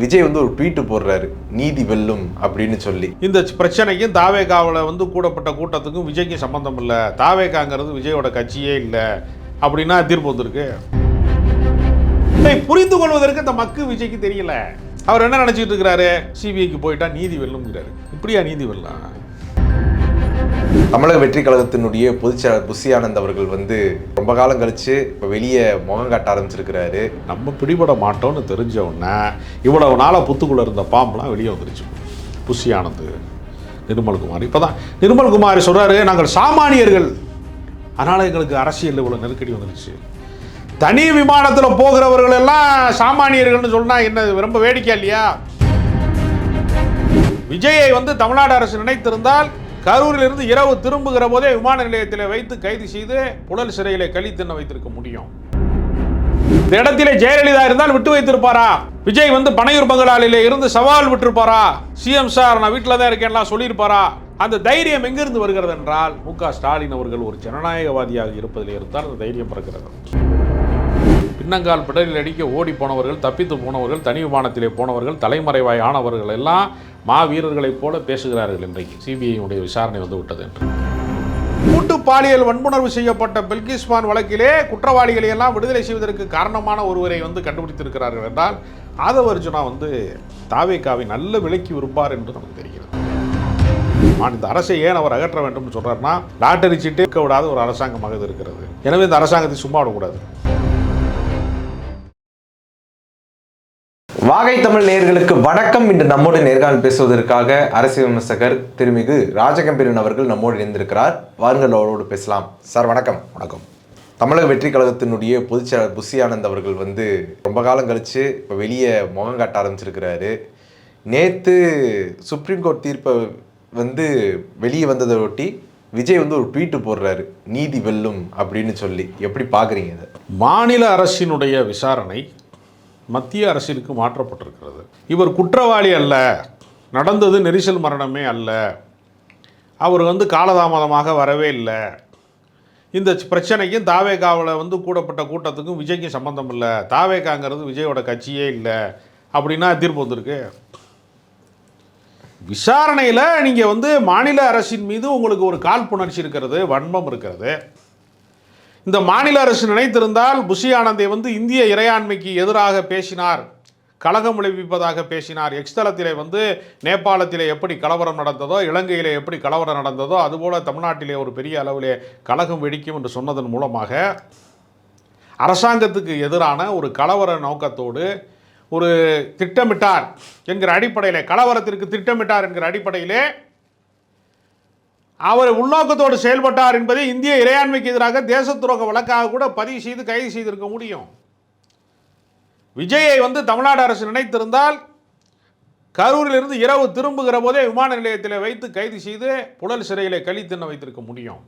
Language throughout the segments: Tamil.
விஜய் வந்து ஒரு ட்வீட் போடுறாரு நீதி வெல்லும் அப்படின்னு சொல்லி. இந்த பிரச்சனைக்கும் தாவேகாவில் வந்து கூடப்பட்ட கூட்டத்துக்கும் விஜய்க்கும் சம்பந்தம் இல்லை. தாவேகாங்கிறது விஜயோட கட்சியே இல்லை. அப்படின்னா தீர்ப்பு வந்திருக்கு. இதை புரிந்து கொள்வதற்கு இந்த மக்கு விஜய்க்கு தெரியல. அவர் என்ன நினைச்சிட்டு இருக்கிறாரு? சிபிஐக்கு போயிட்டா நீதி வெல்லுங்கிறாரு இப்படியா நீதி வெல்லாம் தமிழக வெற்றி கழகத்தினுடைய பொதுச்செயலாளர் புஷி ஆனந்த் அவர்கள் வந்து ரொம்ப காலம் கழிச்சு இப்போ வெளியே முகம் காட்ட ஆரம்பிச்சிருக்கிறாரு. நம்ம பிடிபட மாட்டோம்னு தெரிஞ்ச உடனே இவ்வளவு நாளாக புத்துக்குள்ளே இருந்த பாம்பெலாம் வெளியே வந்துருச்சு. புஷி ஆனந்த் நிர்மல்குமார் இப்போ தான் நிர்மல்குமார் சொல்கிறாரு நாங்கள் சாமானியர்கள். அதனால் எங்களுக்கு அரசியலில் இவ்வளோ நெருக்கடி வந்துருச்சு. தனி விமானத்தில் போகிறவர்கள் எல்லாம் சாமானியர்கள்னு சொன்னால் என்ன ரொம்ப வேடிக்கை இல்லையா? விஜயை வந்து தமிழ்நாடு அரசு நினைத்திருந்தால் கரூரிலிருந்து இரவு திரும்புகிற போதே விமான நிலையத்தில் வைத்து கைது செய்து புழல் சிறையிலே தின்ன வைத்திருக்க முடியும். இந்த இடத்திலே ஜெயலலிதா இருந்தால் விட்டு வைத்திருப்பாரா? விஜய் வந்து பனையூர் பங்களாலிலே இருந்து சவால் விட்டிருப்பாரா? சிஎம் சார் நான் வீட்டில் தான் இருக்கேன்லாம் சொல்லியிருப்பாரா? அந்த தைரியம் எங்கிருந்து வருகிறது என்றால் மு ஸ்டாலின் அவர்கள் ஒரு ஜனநாயகவாதியாக இருப்பதில் இருந்தால் அந்த தைரியம் பிறக்கிறது. பின்னங்கால் பிடலில் அடிக்க ஓடி போனவர்கள் தப்பித்து போனவர்கள் தனி விமானத்திலே போனவர்கள் தலைமறைவாய் ஆனவர்கள் எல்லாம் மா வீரர்களைப் போல பேசுகிறார்கள் இன்றைக்கு. சிபிஐயுடைய விசாரணை வந்து விட்டது என்று. கூட்டு பாலியல் வன்புணர்வு செய்யப்பட்ட பில்கிஸ்மான் வழக்கிலே குற்றவாளிகளை எல்லாம் விடுதலை செய்வதற்கு காரணமான ஒருவரை வந்து கண்டுபிடித்திருக்கிறார்கள் என்றால் ஆதவ அர்ஜுனா வந்து தாவேக்காவை நல்ல விலைக்கு விரும்பார் என்று நமக்கு தெரிகிறது. இந்த அரசை ஏன் அவர் அகற்ற வேண்டும் சொல்றாருன்னா லாட்டரி சீட்டே விடாத ஒரு அரசாங்கமாக இது இருக்கிறது. எனவே இந்த அரசாங்கத்தை சும்மா விடக்கூடாது. வாகை தமிழ் நேர்களுக்கு வணக்கம். இன்று நம்மோடு நேர்காணல் பேசுவதற்காக அரசியல் விமர்சகர் திருமிகு ராஜகம்பீரன் அவர்கள் நம்மோடு இணைந்திருக்கிறார். வாருங்கள் அவரோடு பேசலாம். சார் வணக்கம். வணக்கம். தமிழக வெற்றி கழகத்தினுடைய பொதுச்செயலாளர் புஷி ஆனந்த் அவர்கள் வந்து ரொம்ப காலம் கழிச்சு இப்போ வெளியே முகம் காட்ட ஆரம்பிச்சிருக்கிறாரு. நேற்று சுப்ரீம் கோர்ட் தீர்ப்பை வந்து வெளியே வந்ததை ஒட்டி விஜய் வந்து ஒரு ட்வீட்டு போடுறாரு. நீதி வெல்லும் அப்படின்னு சொல்லி. எப்படி பார்க்குறீங்க இதை? மாநில அரசினுடைய விசாரணை மத்திய அரசிற்கு மாற்றப்பட்டிருக்கிறது. இவர் குற்றவாளி அல்ல. நடந்தது நெரிசல் மரணமே அல்ல. அவர் வந்து காலதாமதமாக வரவே இல்லை. இந்த பிரச்சனைக்கும் தாவேகாவில் வந்து கூடப்பட்ட கூட்டத்துக்கும் விஜய்க்கும் சம்மந்தம் இல்லை. தாவேகாங்கிறது விஜயோட கட்சியே இல்லை. அப்படின்னா தீர்ப்பு வந்திருக்கு. விசாரணையில் நீங்கள் வந்து மாநில அரசின் மீது உங்களுக்கு ஒரு காழ்ப்புணர்ச்சி இருக்கிறது வன்மம் இருக்கிறது. இந்த மாநில அரசு நினைத்திருந்தால் புஷி ஆனந்தை வந்து இந்திய இறையாண்மைக்கு எதிராக பேசினார் கலகம் விளைவிப்பதாக பேசினார். எக்ஸ்தலத்திலே வந்து நேபாளத்திலே எப்படி கலவரம் நடந்ததோ இலங்கையிலே எப்படி கலவரம் நடந்ததோ அதுபோல் தமிழ்நாட்டிலே ஒரு பெரிய அளவிலே கலகம் வெடிக்கும் என்று சொன்னதன் மூலமாக அரசாங்கத்துக்கு எதிரான ஒரு கலவர நோக்கத்தோடு ஒரு திட்டமிட்டார் என்கிற அடிப்படையிலே கலவரத்திற்கு திட்டமிட்டார் என்கிற அடிப்படையிலே அவர் உள்நோக்கத்தோடு செயல்பட்டார் என்பதை இந்திய இறையாண்மைக்கு எதிராக தேச துரோக வழக்காக கூட பதிவு செய்து கைது செய்திருக்க முடியும். விஜயை வந்து தமிழ்நாடு அரசு நினைத்திருந்தால் கரூரிலிருந்து இரவு திரும்புகிற போதே விமான நிலையத்தில் வைத்து கைது செய்து புழல் சிறையிலே கழித்தென்ன வைத்திருக்க முடியும்.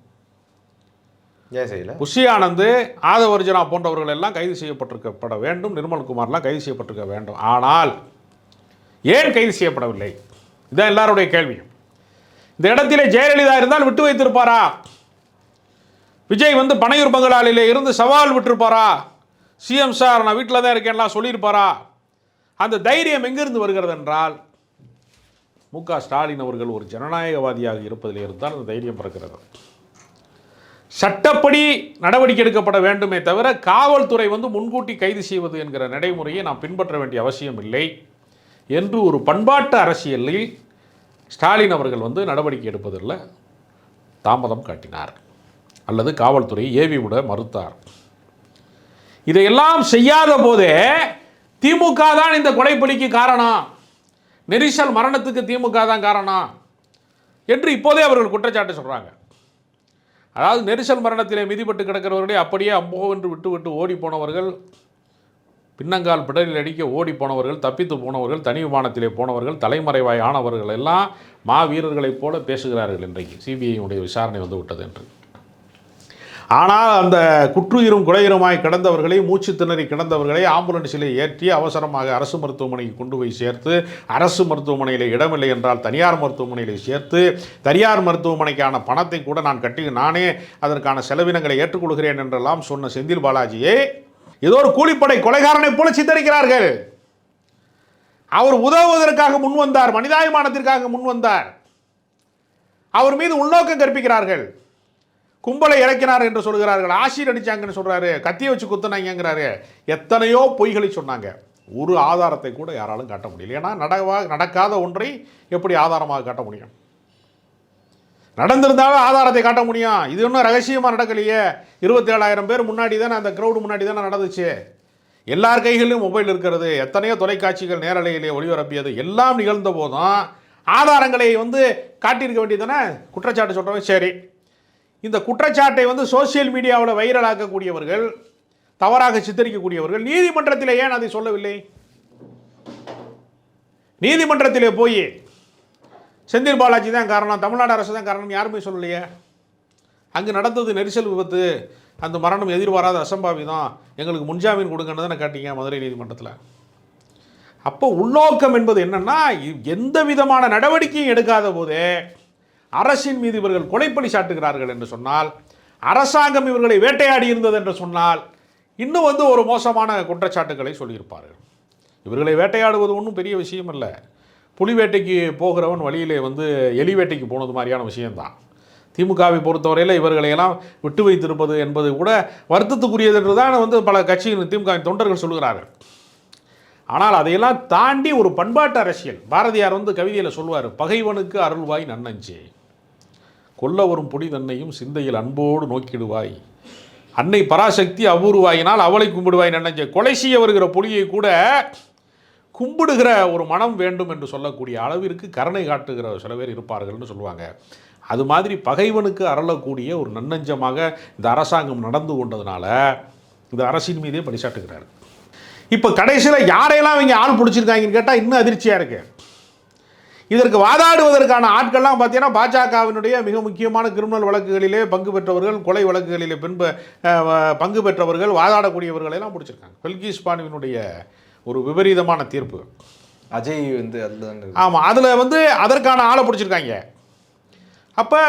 புஷி ஆனந்த் ஆதவர்ஜனா போன்றவர்கள் எல்லாம் கைது செய்யப்பட்டிருக்கப்பட வேண்டும். நிர்மல்குமார்லாம் கைது செய்யப்பட்டிருக்க வேண்டும். ஆனால் ஏன் கைது செய்யப்படவில்லை? இதான் எல்லாருடைய கேள்வியும். இந்த இடத்திலே ஜெயலலிதா இருந்தால் விட்டு வைத்திருப்பாரா? விஜய் வந்து பனையூர் பங்களாலிலே இருந்து சவால் விட்டிருப்பாரா? சிஎம் சார் நான் வீட்டில் தான் இருக்கேன்லாம் சொல்லியிருப்பாரா? அந்த தைரியம் எங்கிருந்து வருகிறது என்றால் மு க ஸ்டாலின் அவர்கள் ஒரு ஜனநாயகவாதியாக இருப்பதில் இருந்தால் அந்த தைரியம் பிறக்கிறது. சட்டப்படி நடவடிக்கை எடுக்கப்பட வேண்டுமே தவிர காவல்துறை வந்து முன்கூட்டி கைது செய்வது என்கிற நடைமுறையை நாம் பின்பற்ற வேண்டிய அவசியம் இல்லை. என்று ஒரு பண்பாட்டு அரசியலில் ஸ்டாலின் அவர்கள் வந்து நடவடிக்கை எடுப்பதில் தாமதம் காட்டினார். அல்லது காவல்துறை ஏவி விட மறுத்தார். இதையெல்லாம் செய்யாத போதே திமுக தான் இந்த கொலைப்பலிக்கு காரணம். நெரிசல் மரணத்துக்கு திமுக தான் காரணம் என்று இப்போதே அவர்கள் குற்றச்சாட்டு சொல்கிறாங்க அதாவது நெரிசல் மரணத்திலே மிதிப்பட்டு கிடக்கிறவர்களே அப்படியே அம்போ என்று விட்டு விட்டு ஓடி போனவர்கள் பின்னங்கால் பிடரில் அடிக்க ஓடி போனவர்கள் தப்பித்து போனவர்கள் தனி விமானத்திலே போனவர்கள் தலைமறைவாய் ஆனவர்கள் எல்லாம் மா வீரர்களைப் போல பேசுகிறார்கள் இன்றைக்கு. சிபிஐ விசாரணை வந்து விட்டது என்று. ஆனால் அந்த குற்றுயிரும் குலையுருமாய் கிடந்தவர்களை மூச்சு திணறி கிடந்தவர்களை ஆம்புலன்ஸிலே ஏற்றி அவசரமாக அரசு மருத்துவமனைக்கு கொண்டு போய் சேர்த்து அரசு மருத்துவமனையில் இடமில்லை என்றால் தனியார் மருத்துவமனையில் சேர்த்து தனியார் மருத்துவமனைக்கான பணத்தை கூட நான் கட்டி நானே அதற்கான செலவினங்களை ஏற்றுக்கொள்கிறேன் என்றெல்லாம் சொன்ன செந்தில் பாலாஜியை ஏதோ ஒரு கூலிப்படை கொலைகாரனை போல சித்தரிக்கிறார்கள். அவர் உதவுவதற்காக முன் வந்தார் மனிதாபிமானத்திற்காக முன் வந்தார். அவர் மீது உள்நோக்கம் கற்பிக்கிறார்கள். கும்பலை இறக்கினார் என்று சொல்கிறார்கள். ஆசிர் அடிச்சாங்கன்னு சொல்றாரு. கத்தியை வச்சு குத்துனாங்கிறாரு எத்தனையோ பொய்களை சொன்னாங்க. ஒரு ஆதாரத்தை கூட யாராலும் காட்ட முடியல. ஏன்னா நடவா நடக்காத ஒன்றை எப்படி ஆதாரமாக காட்ட முடியும்? நடந்திருந்தாலும் ஆதாரத்தை காட்ட முடியும். இது ஒன்றும் ரகசியமாக நடக்கலையே. இருபத்தி ஏழாயிரம் பேர் முன்னாடி தானே அந்த க்ரௌடு முன்னாடி தானே நடந்துச்சு. எல்லார் கைகளிலும் மொபைல் இருக்கிறது. எத்தனையோ தொலைக்காட்சிகள் நேரலையிலே ஒளிபரப்பியது. எல்லாம் நிகழ்ந்த போதும் ஆதாரங்களை வந்து காட்டியிருக்க வேண்டியதானே குற்றச்சாட்டு சொல்கிறவங்க சரி. இந்த குற்றச்சாட்டை வந்து சோசியல் மீடியாவில் வைரலாக்கக்கூடியவர்கள் தவறாக சித்தரிக்கக்கூடியவர்கள் நீதிமன்றத்தில் ஏன் அதை சொல்லவில்லை? நீதிமன்றத்தில் போய் செந்தில் பாலாஜி தான் காரணம் தமிழ்நாடு அரசு தான் காரணம் யாருமே சொல்லலையே. அங்கு நடந்தது நெரிசல் விபத்து அந்த மரணம் எதிர்பாராத அசம்பாவிதம் எங்களுக்கு முன்ஜாமீன் கொடுங்கன்னு தானே காட்டிங்க மதுரை நீதிமன்றத்தில். அப்போ உள்நோக்கம் என்பது என்னென்னா எந்த விதமான நடவடிக்கையும் எடுக்காத போதே அரசின் மீது இவர்கள் கொலைப்பழி சாட்டுகிறார்கள் என்று சொன்னால் அரசாங்கம் இவர்களை வேட்டையாடி இருந்தது என்று சொன்னால் இன்னும் வந்து ஒரு மோசமான குற்றச்சாட்டுகளை சொல்லியிருப்பார்கள். இவர்களை வேட்டையாடுவது ஒன்றும் பெரிய விஷயம் இல்லை புலி வேட்டைக்கு போகிறவன் வழியிலே வந்து எலி வேட்டைக்கு போனது மாதிரியான விஷயம்தான். திமுகவை பொறுத்தவரையில் இவர்களையெல்லாம் விட்டு வைத்திருப்பது என்பது கூட வருத்தத்துக்குரியது என்று தான் வந்து பல கட்சியின் திமுக தொண்டர்கள் சொல்கிறார்கள் ஆனால் அதையெல்லாம் தாண்டி ஒரு பண்பாட்டு அரசியல். பாரதியார் வந்து கவிதையில் சொல்வார் பகைவனுக்கு அருள்வாய் நன்னஞ்சே. கொல்ல வரும் புடி தன்னையும் சிந்தையில் அன்போடு நோக்கிடுவாய். அன்னை பராசக்தி அபூர்வாயினால் அவளை கும்பிடுவாய் நன்னஞ்சே. கொலை செய்ய வருகிற புலியை கூட கும்பிடுகிற ஒரு மனம் வேண்டும் என்று சொல்லக்கூடிய அளவிற்கு கருணை காட்டுகிற சில பேர் இருப்பார்கள்னு சொல்லுவாங்க. அது மாதிரி பகைவனுக்கு அருளக்கூடிய ஒரு நன்னஞ்சமாக இந்த அரசாங்கம் நடந்து கொண்டதுனால இந்த அரசின் மீதே பழிசாட்டுகிறார் இப்போ கடைசியில் யாரையெல்லாம் இவங்க ஆள் பிடிச்சிருக்காங்கன்னு கேட்டால் இன்னும் அதிர்ச்சியாக இருக்கு. இதற்கு வாதாடுவதற்கான ஆட்கள்லாம் பார்த்தீங்கன்னா பாஜகவினுடைய மிக முக்கியமான கிரிமினல் வழக்குகளிலே பங்கு பெற்றவர்கள் கொலை வழக்குகளிலே பின்பு வ- பங்கு பெற்றவர்கள் வாதாடக்கூடியவர்களெல்லாம் பிடிச்சிருக்காங்க. பெல்கிஸ் பானுவினுடைய ஒரு விபரீதமான தீர்ப்பு. அஜய் வந்து அதுதான். ஆமாம் அதில் வந்து அதற்கான ஆளை பிடிச்சிருக்காங்க. அப்போ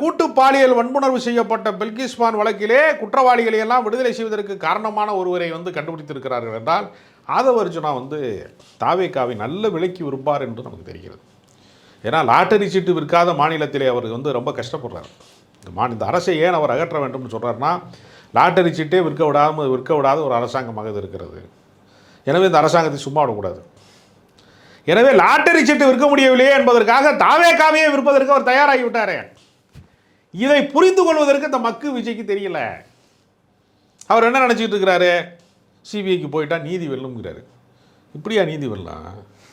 கூட்டு பாலியல் வன்புணர்வு செய்யப்பட்ட பெல்கிஸ்மான் வழக்கிலே குற்றவாளிகளை எல்லாம் விடுதலை செய்வதற்கு காரணமான ஒருவரை வந்து கண்டுபிடித்திருக்கிறார்கள் என்றால் ஆதவ அர்ஜுனா வந்து தாவேக்காவை நல்ல விலைக்கு விற்பார் என்று நமக்கு தெரிகிறது. ஏன்னா லாட்டரி சீட்டு விற்காத மாநிலத்திலே அவர் வந்து ரொம்ப கஷ்டப்படுறார். இந்த மா இந்த அரசை ஏன் அவர் அகற்ற வேண்டும்னு சொல்கிறாருன்னா லாட்டரி சீட்டே விற்க விடாமல் விற்க விடாத ஒரு அரசாங்கமாக இருக்கிறது. எனவே இந்த அரசாங்கத்தை சும்மா விடக்கூடாது. எனவே லாட்டரி சீட்டு விற்க முடியவில்லையே என்பதற்காக தாவே காவையே விற்பதற்கு அவர் தயாராகி விட்டாரே. இதை புரிந்து கொள்வதற்கு இந்த மக்கு விஜய்க்கு தெரியல. அவர் என்ன நினச்சிக்கிட்டு இருக்கிறாரு? சிபிஐக்கு போயிட்டா நீதி வெல்லுங்கிறாரு இப்படியா நீதி வெல்லாம்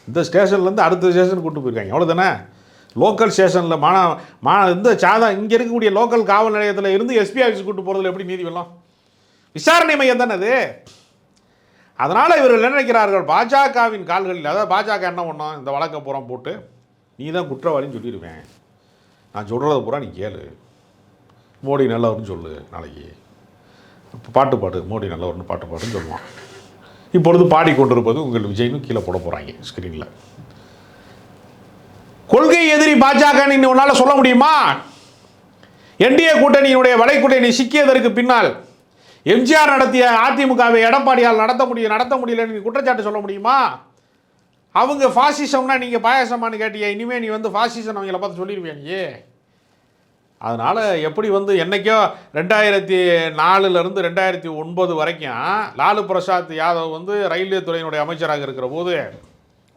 இந்த ஸ்டேஷன்லேருந்து அடுத்த ஸ்டேஷன் கூட்டு போயிருக்காங்க. அவ்வளோதானே லோக்கல் ஸ்டேஷனில் மான மா இந்த சாதா இங்கே இருக்கக்கூடிய லோக்கல் காவல் நிலையத்தில் இருந்து எஸ்பி ஆஃபீஸ் கூட்டு போகிறதுல எப்படி நீதி வெல்லம்? விசாரணை மையம் தானே அது? அதனால் இவர்கள் என்ன நினைக்கிறார்கள்? பாஜகவின் கால்களில் அதாவது பாஜக என்ன பண்ணோம் இந்த வழக்கை புறம் போட்டு நீ தான் குற்றவாளின்னு சொல்லிடுவேன். நான் சொல்கிறத பூரா நீ கேளு. மோடி நல்லவர்னு சொல்லு நாளைக்கு. இப்போ பாட்டு பாடு மோடி நல்லவர்னு பாட்டு பாடுன்னு சொல்லுவான். இப்பொழுது பாடிக்கொண்டிருப்பது உங்கள் விஜய்னு கீழே போட போகிறாங்க ஸ்க்ரீனில் கொள்கை எதிரி பாஜக நீ உன்னால் சொல்ல முடியுமா? என்டிஏ கூட்டணியினுடைய வலைக்குள்ளே சிக்கியதற்கு பின்னால் எம்ஜிஆர் நடத்திய அதிமுகவை எடப்பாடியால் நடத்த முடியும் நடத்த முடியலன்னு நீ குற்றச்சாட்டு சொல்ல முடியுமா? அவங்க ஃபாசிசம்னா நீங்கள் பாயாசமானு கேட்டியா இனிமேல் நீ வந்து ஃபாசிசம் அவங்கள பார்த்து சொல்லிடுவியா நீ? அதனால் எப்படி வந்து என்னைக்கோ ரெண்டாயிரத்தி நாலுலேருந்து ரெண்டாயிரத்தி ஒன்பது வரைக்கும் லாலு பிரசாத் யாதவ் வந்து ரயில்வே துறையினுடைய அமைச்சராக இருக்கிற போது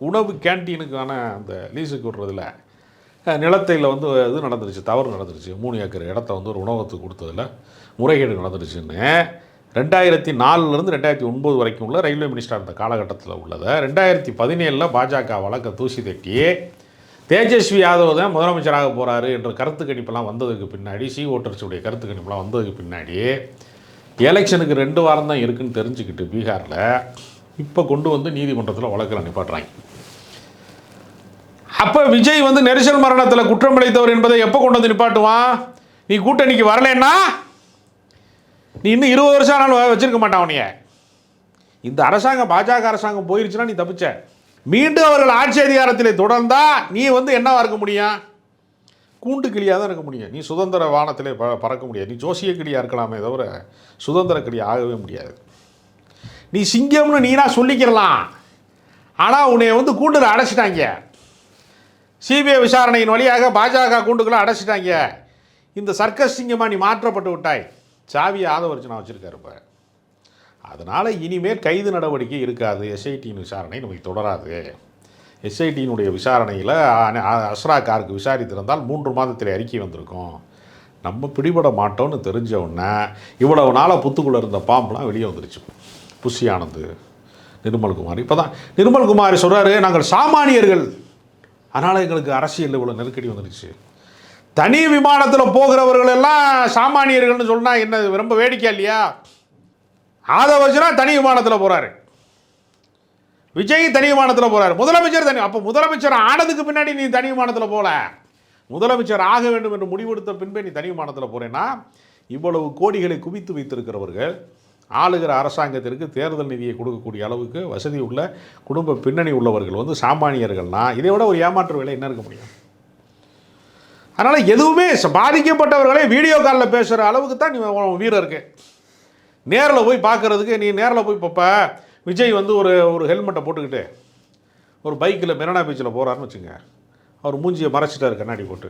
உணவு கேன்டீனுக்கான அந்த லீஸுக்கு விடுறதுல நிலத்தையில் வந்து இது நடந்துருச்சு தவறு நடந்துருச்சு. மூணு ஏக்கர் இடத்த வந்து ஒரு உணவகத்துக்கு கொடுத்ததில் முறைகேடு நடந்துருச்சுன்னு ரெண்டாயிரத்தி நாலுலேருந்து ரெண்டாயிரத்தி ஒன்பது வரைக்கும் உள்ள ரயில்வே மினிஸ்டர் அந்த காலகட்டத்தில் உள்ளதை ரெண்டாயிரத்தி பதினேழில் பாஜக வழக்கை தூசி தட்டி தேஜஸ்வி யாதவ் தான் முதலமைச்சராக போகிறாரு என்ற கருத்து கணிப்பெல்லாம் வந்ததுக்கு பின்னாடி சி ஓட்டர்ஸுடைய கருத்து கணிப்பெல்லாம் வந்ததுக்கு பின்னாடி எலெக்ஷனுக்கு ரெண்டு வாரம் தான் இருக்குன்னு தெரிஞ்சுக்கிட்டு பீகாரில் இப்போ கொண்டு வந்து நீதிமன்றத்தில் வழக்கில் நிப்பாட்டுறாங்க. அப்போ விஜய் வந்து நெரிசல் மரணத்தில் குற்றம் இழைத்தவர் என்பதை எப்போ கொண்டு வந்து நிப்பாட்டுவான்? நீ கூட்டணிக்கு வரலன்னா? நீ இன்னும் இருபது வருஷம் ஆனாலும் வச்சிருக்க மாட்டான் உன்னைய இந்த அரசாங்கம் பாஜக அரசாங்கம் போயிருச்சுன்னா நீ தப்பிச்ச. மீண்டும் அவர்கள் ஆட்சி அதிகாரத்தில் தொடர்ந்தா நீ வந்து என்னவா இருக்க முடியும்? கூண்டு கிளியாக தான் இருக்க முடியும். நீ சுதந்திர வானத்திலே ப பறக்க முடியாது. நீ ஜோசிய கிளியாக இருக்கலாமே தவிர சுதந்திர கிளி ஆகவே முடியாது. நீ சிங்கம்னு நீனா சொல்லிக்கிறலாம். ஆனால் உன்னை வந்து கூண்டில் அடைச்சிட்டாங்க. சிபிஐ விசாரணையின் வழியாக பாஜக கூண்டுக்குள்ள அடைச்சிட்டாங்க. இந்த சர்க்கஸ் சிங்கமாக நீ மாற்றப்பட்டு விட்டாய். சாவியை ஆதவர்ஜனா வச்சுருக்காரு இப்போ. அதனால் இனிமேல் கைது நடவடிக்கை இருக்காது. எஸ்ஐடியின் விசாரணை நமக்கு தொடராது. எஸ்ஐடியினுடைய விசாரணையில் அஸ்ரா காருக்கு விசாரித்திருந்தால் மூன்று மாதத்தில் அறிக்கை வந்திருக்கும். நம்ம பிடிபட மாட்டோம்னு தெரிஞ்ச உடனே இவ்வளவு நாளாக புத்துக்குள்ளே இருந்த பாம்புலாம் வெளியே வந்துருச்சு. புஷி ஆனந்த் நிர்மல்குமார் இப்போ தான் நிர்மல்குமார் சொல்கிறாரு நாங்கள் சாமானியர்கள். அதனால் எங்களுக்கு அரசியலில் இவ்வளோ நெருக்கடி வந்துருச்சு. தனி விமானத்தில் போகிறவர்கள் எல்லாம் சாமானியர்கள்னு சொன்னால் என்ன ரொம்ப வேடிக்கை இல்லையா? ஆதவர்ஜனா தனி விமானத்தில் போகிறாரு விஜய் தனி விமானத்தில் போகிறார் முதலமைச்சர் தனி அப்போ முதலமைச்சர் ஆனதுக்கு பின்னாடி நீ தனி விமானத்தில் போகல முதலமைச்சர் ஆக வேண்டும் என்று முடிவெடுத்த பின்பே நீ தனி விமானத்தில் போகிறேன்னா இவ்வளவு கோடிகளை குவித்து வைத்திருக்கிறவர்கள் ஆளுகிற அரசாங்கத்திற்கு தேர்தல் நிதியை கொடுக்கக்கூடிய அளவுக்கு வசதி உள்ள குடும்ப பின்னணி உள்ளவர்கள் வந்து சாமானியர்கள்னால் இதை விட ஒரு ஏமாற்று வேலை என்ன இருக்க முடியும்? அதனால் எதுவுமே பாதிக்கப்பட்டவர்களே வீடியோ காலில் பேசுகிற அளவுக்கு தான் நீ வீரம் இருக்கு. நேரில் போய் பார்க்கறதுக்கு நீ நேரில் போய் பார்ப்ப விஜய் வந்து ஒரு ஒரு ஹெல்மெட்டை போட்டுக்கிட்டு ஒரு பைக்கில் மெரினா பீச்சில் போகிறாருன்னு வச்சுங்க அவர் மூஞ்சியை மறைச்சிட்டாரு கண்ணாடி போட்டு.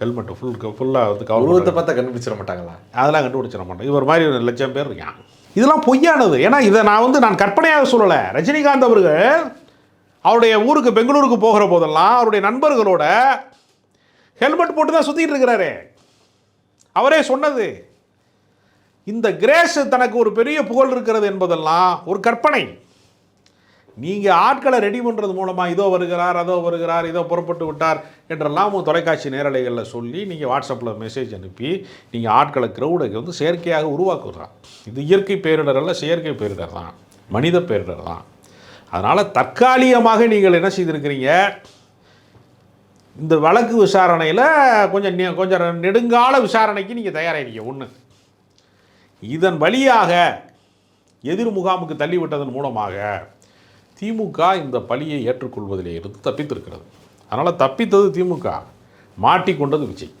ஹெல்மெட்டு ஃபுல் ஃபுல்லாக வந்து உருவத்தை பார்த்தா கண்டுபிடிச்சிட மாட்டாங்களா? அதெல்லாம் கண்டுபிடிச்சிட மாட்டேன் இவர் மாதிரி ஒரு லட்சம் பேர் இருக்கான். இதெல்லாம் பொய்யானது. ஏன்னா இதை நான் வந்து நான் கற்பனையாக சொல்லலை. ரஜினிகாந்த் அவர்கள் அவருடைய ஊருக்கு பெங்களூருக்கு போகிற போதெல்லாம் அவருடைய நண்பர்களோட ஹெல்மெட் போட்டு தான் சுற்றிட்டு இருக்கிறாரு. அவரே சொன்னது இந்த கிரேஸ் தனக்கு ஒரு பெரிய புகழ் இருக்கிறது என்பதெல்லாம் ஒரு கற்பனை. நீங்கள் ஆட்களை ரெடி பண்ணுறது மூலமாக இதோ வருகிறார் அதோ வருகிறார் இதோ புறப்பட்டு விட்டார் என்றெல்லாம் உங்கள் தொலைக்காட்சி நேரலைகளில் சொல்லி நீங்கள் வாட்ஸ்அப்பில் மெசேஜ் அனுப்பி நீங்கள் ஆட்களை க்ரௌடை வந்து செயற்கையாக உருவாக்குறான் இது இயற்கை பேரிடர் அல்ல செயற்கை பேரிடர் தான் மனித பேரிடர் தான். அதனால் தற்காலிகமாக நீங்கள் என்ன செய்திருக்கிறீங்க? இந்த வழக்கு விசாரணையில் கொஞ்சம் கொஞ்சம் நெடுங்கால விசாரணைக்கு நீங்கள் தயாராகிறீங்க ஒன்று இதன் வழியாக எதிர் முகாமுக்கு தள்ளிவிட்டதன் மூலமாக திமுக இந்த பழியை ஏற்றுக்கொள்வதிலே இருந்து தப்பித்திருக்கிறது. அதனால் தப்பித்தது திமுக. மாட்டிக்கொண்டது விஜய்.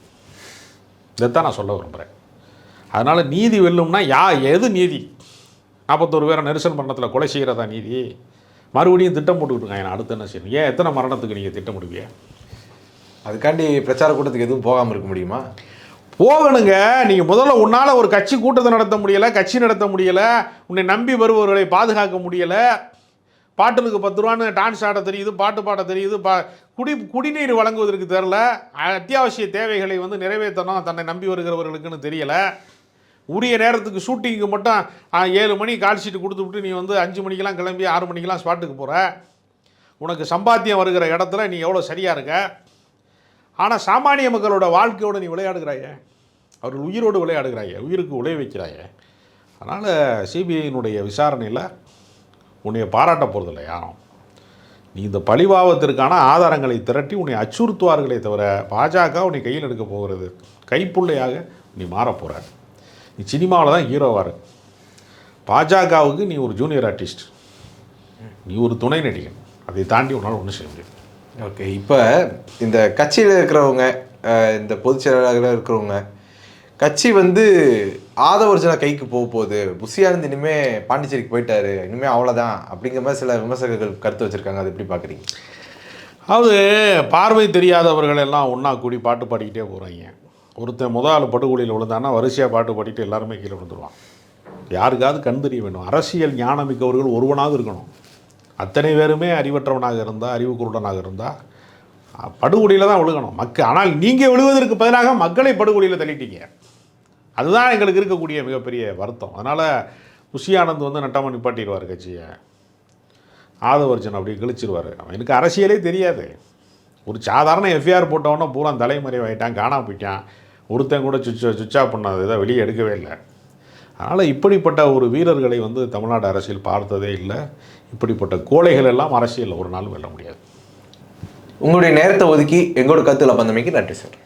இதைத்தான் நான் சொல்ல விரும்புகிறேன் அதனால் நீதி வெல்லும்னா யா எது நீதி? நாற்பத்தோரு பேரை நெரிசல் மரணத்தில் கொலை செய்கிறதா நீதி? மறுபடியும் திட்டம் போட்டுக்கிட்டு இருக்காங்க. அடுத்து என்ன செய்யணும்? ஏன் எத்தனை மரணத்துக்கு நீங்கள் திட்டமிடுவீங்க? அதுக்காண்டி பிரச்சார கூட்டத்துக்கு எதுவும் போகாமல் இருக்க முடியுமா? போகணுங்க. நீங்கள் முதல்ல உன்னால் ஒரு கட்சி கூட்டத்தை நடத்த முடியலை கட்சி நடத்த முடியலை உன்னை நம்பி வருபவர்களை பாதுகாக்க முடியலை. பாட்டுக்கு பத்து ரூபான்னு டான்ஸ் ஆட தெரியுது பாட்டு பாட தெரியுது பா குடி குடிநீர் வழங்குவதற்கு தெரில அத்தியாவசிய தேவைகளை வந்து நிறைவேற்றணும் தன்னை நம்பி வருகிறவர்களுக்குன்னு தெரியலை. உரிய நேரத்துக்கு ஷூட்டிங்க்கு மட்டும் ஏழு மணி கால் கொடுத்து விட்டு நீ வந்து அஞ்சு மணிக்கெலாம் கிளம்பி ஆறு மணிக்கெல்லாம் ஸ்பாட்டுக்கு போகிற உனக்கு சம்பாத்தியம் வருகிற இடத்துல நீ எவ்வளோ சரியாக இருக்க? ஆனால் சாமானிய மக்களோட வாழ்க்கையோடு நீ விளையாடுகிறாய. அவர்கள் உயிரோடு விளையாடுகிறாய உயிருக்கு உழை வைக்கிறாய. அதனால் சிபிஐயினுடைய விசாரணையில் உன்னை பாராட்ட போகிறதில்ல யாரும் நீ இந்த பழிபாவத்திற்கான ஆதாரங்களை திரட்டி உன்னை அச்சுறுத்துவார்களே தவிர பாஜக உன்னை கையில் எடுக்க போகிறது. கைப்புள்ளையாக நீ மாறப்போகிற நீ சினிமாவில் தான் ஹீரோவாக இருக்கு பாஜகவுக்கு நீ ஒரு ஜூனியர் ஆர்டிஸ்ட் நீ ஒரு துணை நடிகன். அதை தாண்டி உன்னால் ஒன்றும் செய்ய முடியாது. ஓகே இப்போ இந்த கட்சியில் இருக்கிறவங்க இந்த பொதுச் செயலாளர்களாக இருக்கிறவங்க கட்சி வந்து ஆதவர்ஜனா கைக்கு போக போகுது. புஷியானந்த் இனிமே பாண்டிச்சேரிக்கு போயிட்டாரு. இனிமே அவ்வளோதான் அப்படிங்கிற மாதிரி சில விமர்சகர்கள் கருத்து வச்சுருக்காங்க. அது எப்படி பார்க்குறீங்க? அது பார்வை தெரியாதவர்கள் எல்லாம் ஒன்றா கூடி பாட்டு பாடிக்கிட்டே போகிறாங்க ஒருத்தன் முதல் ஆள் படுகொலியில் விழுந்தான்னா வரிசையாக பாட்டு பாடிட்டு எல்லாருமே கீழே விழுந்துருவான். யாருக்காவது கண் தெரிய வேணும் அரசியல் ஞானம் மிக்கவர்கள் ஒருவனாவது இருக்கணும். அத்தனை பேருமே அறிவற்றவனாக இருந்தால் அறிவு குருடனாக இருந்தால் படுகொடியில் தான் விழுகணும். மக்கள் ஆனால் நீங்கள் விழுவதற்கு பதிலாக மக்களை படுகொடியில் தள்ளிட்டீங்க. அதுதான் எங்களுக்கு இருக்கக்கூடிய மிகப்பெரிய வருத்தம். அதனால் குஷியானந்த் வந்து நட்டமாக நிப்பாட்டிடுவார் கட்சியை. ஆதவர்ஜன் அப்படி கிழிச்சிருவார். அவனுக்கு அரசியலே தெரியாது. ஒரு சாதாரண எஃப்ஐஆர் போட்டவொன்னே பூரா தலைமறைவாயிட்டான் காணாம போயிட்டான். ஒருத்தன் கூட சுவிட்ச் சுவிட்ச் ஆஃப் பண்ணாது இதை வெளியே எடுக்கவே இல்லை. அதனால் இப்படிப்பட்ட ஒரு வீரர்களை வந்து தமிழ்நாடு அரசியல் பார்த்ததே இல்லை. இப்படிப்பட்ட கோழைகள் எல்லாம் அரசியலில் ஒரு நாள் வெல்ல முடியாது. உங்களுடைய நேரத்தை ஒதுக்கி எங்களோட கருத்தில் பந்தமைக்கு நன்றி சார்.